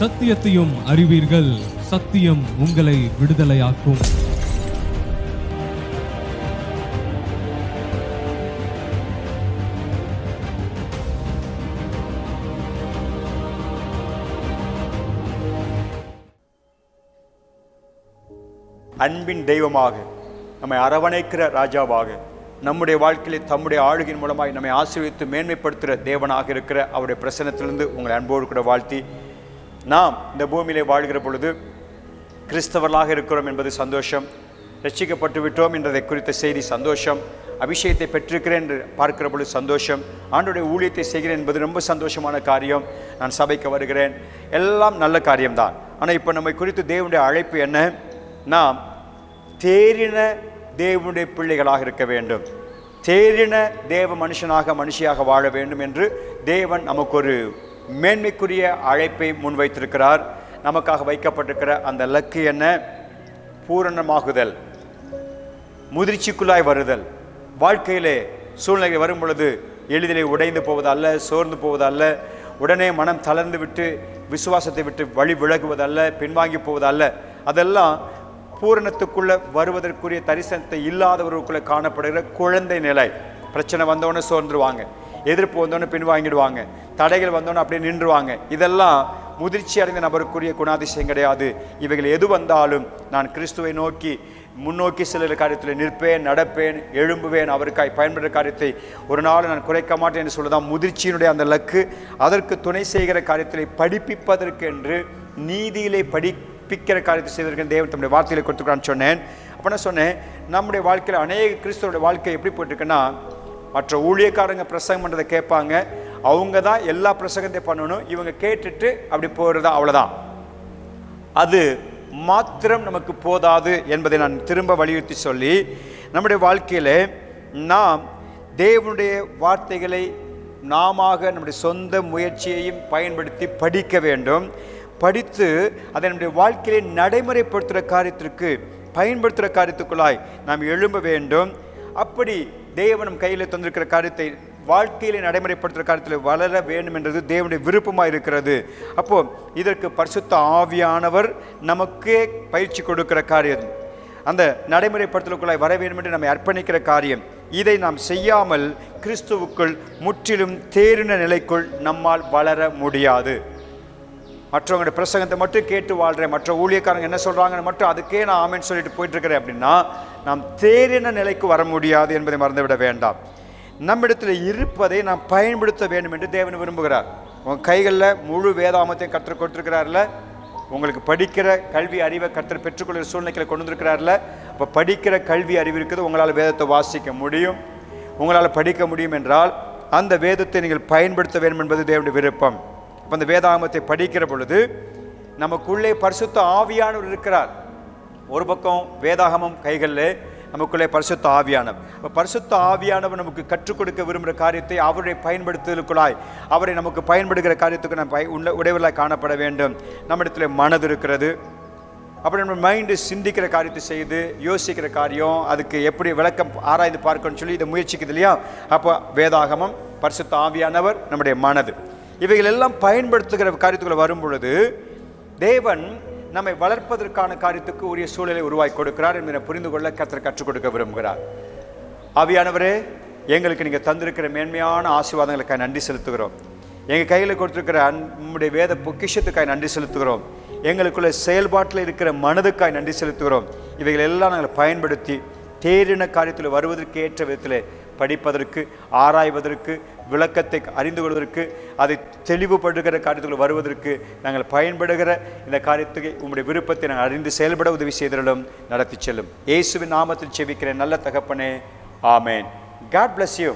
சத்தியத்தையும் அறிவீர்கள். சத்தியம் உங்களை விடுதலையாக்கும். அன்பின் தெய்வமாக நம்மை அரவணைக்கிற ராஜாவாக நம்முடைய வாழ்க்கையிலே தம்முடைய ஆளுகையின் மூலமாய் நம்மை ஆசீர்வித்து மேன்மைப்படுத்துகிற தேவனாக இருக்கிற அவருடைய பிரசனத்திலிருந்து உங்களை அன்போடு கூட வாழ்த்தி நாம் இந்த பூமியிலே வாழ்கிற பொழுது கிறிஸ்தவர்களாக இருக்கிறோம் என்பது சந்தோஷம். ரட்சிக்கப்பட்டு விட்டோம் என்றதை குறித்த செய்தி சந்தோஷம். அபிஷேகத்தை பெற்றிருக்கிறேன் என்று பார்க்கிற பொழுது சந்தோஷம். ஆண்டுடைய ஊழியத்தை செய்கிறேன் என்பது ரொம்ப சந்தோஷமான காரியம். நான் சபைக்கு வருகிறேன். எல்லாம் நல்ல காரியம்தான். ஆனால் இப்போ நம்மை குறித்து தேவனுடைய அழைப்பு என்ன? நாம் தேறின தேவனுடைய பிள்ளைகளாக இருக்க வேண்டும். தேறின தேவ மனுஷனாக மனுஷியாக வாழ வேண்டும் என்று தேவன் நமக்கு ஒரு மேன்மைக்குரிய அழைப்பை முன்வைத்திருக்கிறார். நமக்காக வைக்கப்பட்டிருக்கிற அந்த லக்கு என்ன? பூரணமாகுதல் முதிர்ச்சிக்குள்ளாய் வருதல். வாழ்க்கையிலே சூழ்நிலை வரும் பொழுது எளிதிலே உடைந்து போவதல்ல சோர்ந்து போவதல்ல உடனே மனம் தளர்ந்து விட்டு விசுவாசத்தை விட்டு வழி விலகுவதல்ல பின்வாங்கி போவதல்ல. அதெல்லாம் பூரணத்துக்குள்ளே வருவதற்குரிய தரிசனத்தை இல்லாதவர்களுக்குள்ளே காணப்படுகிற குழந்தை நிலை. பிரச்சனை வந்தோடனே சோர்ந்துருவாங்க. எதிர்ப்பு வந்தோடனே பின்வாங்கிடுவாங்க. தடைகள் வந்தோன்னே அப்படியே நின்றுவாங்க. இதெல்லாம் முதிர்ச்சி அடைந்த நபருக்குரிய குணாதிசயம் கிடையாது. இவைகள் எது வந்தாலும் நான் கிறிஸ்துவை நோக்கி முன்னோக்கி செல்லுகிற காரியத்தில் நிற்பேன் நடப்பேன் எழும்புவேன் அவருக்காய் பயன்படுற காரியத்தை ஒரு நாள் நான் குறைக்க மாட்டேன் என்று சொல்லதான் முதிர்ச்சியினுடைய அந்த லக்கு. அதற்கு துணை செய்கிற காரியத்தை படிப்பிப்பதற்கு என்று நீதியிலே படிப்பிக்கிற காரியத்தை செய்வதற்கு தேவன் தம்முடைய வார்த்தையில கொடுத்துக்கிறான்னு சொன்னேன். அப்போ நான் சொன்னேன் நம்முடைய வாழ்க்கையில் அநேக கிறிஸ்துவோட வாழ்க்கை எப்படி போயிட்டுருக்குன்னா மற்ற ஊழியக்காரங்க பிரசங்கம் பண்ணுறதை கேட்பாங்க. அவங்க தான் எல்லா பிரசங்கத்தையும் பண்ணணும். இவங்க கேட்டுட்டு அப்படி போயிடுறது அவ்வளோதான் அது மாத்திரம் நமக்கு போதாது என்பதை நான் திரும்ப வலியுறுத்தி சொல்லி நம்முடைய வாழ்க்கையில் நாம் தேவனுடைய வார்த்தைகளை நாம நம்முடைய சொந்த முயற்சியையும் பயன்படுத்தி படிக்க வேண்டும். படித்து அதை நம்முடைய வாழ்க்கையிலே நடைமுறைப்படுத்துகிற காரியத்திற்கு பயன்படுத்துகிற காரியத்துக்குள்ளாய் நாம் எழும்ப வேண்டும். அப்படி தேவன் நம் கையில் தந்திருக்கிற காரியத்தை வாழ்க்கையில் நடைமுறைப்படுத்துகிற காரியத்தில் வளர வேண்டும் என்றது தேவனுடைய விருப்பமாக இருக்கிறது. அப்போது இதற்கு பரிசுத்த ஆவியானவர் நமக்கே பயிற்சி கொடுக்கிற காரியம். அந்த நடைமுறைப்படுத்தலுக்குள்ளாய் வர வேண்டும் என்று நம்ம அர்ப்பணிக்கிற காரியம். இதை நாம் செய்யாமல் கிறிஸ்துவுக்குள் முற்றிலும் தேறின நிலைக்குள் நம்மால் வளர முடியாது. மற்றவங்களுடைய பிரசங்கத்தை மட்டும் கேட்டு வாழ்கிறேன் மற்ற ஊழியக்காரங்க என்ன சொல்கிறாங்கன்னு மட்டும் அதுக்கே நான் ஆமேன்னு சொல்லிட்டு போயிட்டுருக்கிறேன் அப்படின்னா நாம் தேறின நிலைக்கு வர முடியாது என்பதை மறந்துவிட வேண்டாம். நம்மிடத்தில் இருப்பதை நாம் பயன்படுத்த வேண்டும் என்று தேவன் விரும்புகிறார். உங்கள் கைகளில் முழு வேதாமத்தையும் கற்றுக் கொடுத்துருக்கிறார்ல. உங்களுக்கு படிக்கிற கல்வி அறிவை கற்று பெற்றுக்கொள்கிற சூழ்நிலைகளை கொண்டு வந்திருக்கிறார்ல. இப்போ படிக்கிற கல்வி அறிவு இருக்குது உங்களால் வேதத்தை வாசிக்க முடியும். உங்களால் படிக்க முடியும் என்றால் அந்த வேதத்தை நீங்கள் பயன்படுத்த வேண்டும் என்பது தேவனுடைய விருப்பம். இப்போ அந்த வேதாகமத்தை படிக்கிற பொழுது நமக்குள்ளே பரிசுத்த ஆவியானவர் இருக்கிறார். ஒரு பக்கம் வேதாகமம் கைகளில் நமக்குள்ளே பரிசுத்த ஆவியானவர். இப்போ பரிசுத்த ஆவியானவர் நமக்கு கற்றுக் கொடுக்க விரும்புகிற காரியத்தை அவரை பயன்படுத்துதலுக்குள்ளாய் அவரை நமக்கு பயன்படுகிற காரியத்துக்கு நம்ம பய உள்ள உடையவர்களாய் காணப்பட வேண்டும். நம்மிடத்தில் மனது இருக்கிறது. அப்படி நம்ம மைண்டு சிந்திக்கிற காரியத்தை செய்து யோசிக்கிற காரியம் அதுக்கு எப்படி விளக்கம் ஆராய்ந்து பார்க்கணும்னு சொல்லி இதை முயற்சிக்குது இல்லையா? அப்போ வேதாகமம் பரிசுத்த ஆவியானவர் நம்முடைய மனது. இவைகள் எல்லாம் பயன்படுத்துகிற காரியத்துக்குள்ள வரும் பொழுது தேவன் நம்மை வளர்ப்பதற்கான காரியத்துக்கு உரிய சூழலை உருவாக்கி கொடுக்கிறார் என்பதை புரிந்து கொள்ள கத்தர் கற்றுக் கொடுக்க விரும்புகிறார். ஆவியானவரே எங்களுக்கு நீங்கள் தந்திருக்கிற மேன்மையான ஆசீர்வாதங்களுக்காக நன்றி செலுத்துகிறோம். எங்கள் கையில் கொடுத்துருக்கிற அன் உம்முடைய வேத பொக்கிஷத்துக்காக நன்றி செலுத்துகிறோம். எங்களுக்குள்ள செயல்பாட்டில் இருக்கிற மனதுக்காய் நன்றி செலுத்துகிறோம். இவைகள் எல்லாம் நாங்கள் பயன்படுத்தி தேரின காரியத்தில் வருவதற்கு ஏற்ற விதத்தில் படிப்பதற்கு ஆராய்வதற்கு விளக்கத்தை அறிந்து கொள்வதற்கு அதை தெளிவுபடுகிற காரியத்துக்குள் வருவதற்கு நாங்கள் பயன்படுகிற இந்த காரியத்துக்கு உங்களுடைய விருப்பத்தை நாங்கள் அறிந்து செயல்பட உதவி செய்தாலும் நடத்தி செல்லும். இயேசுவின் நாமத்தில் செவிக்கிற நல்ல தகப்பனே. ஆமேன். God bless you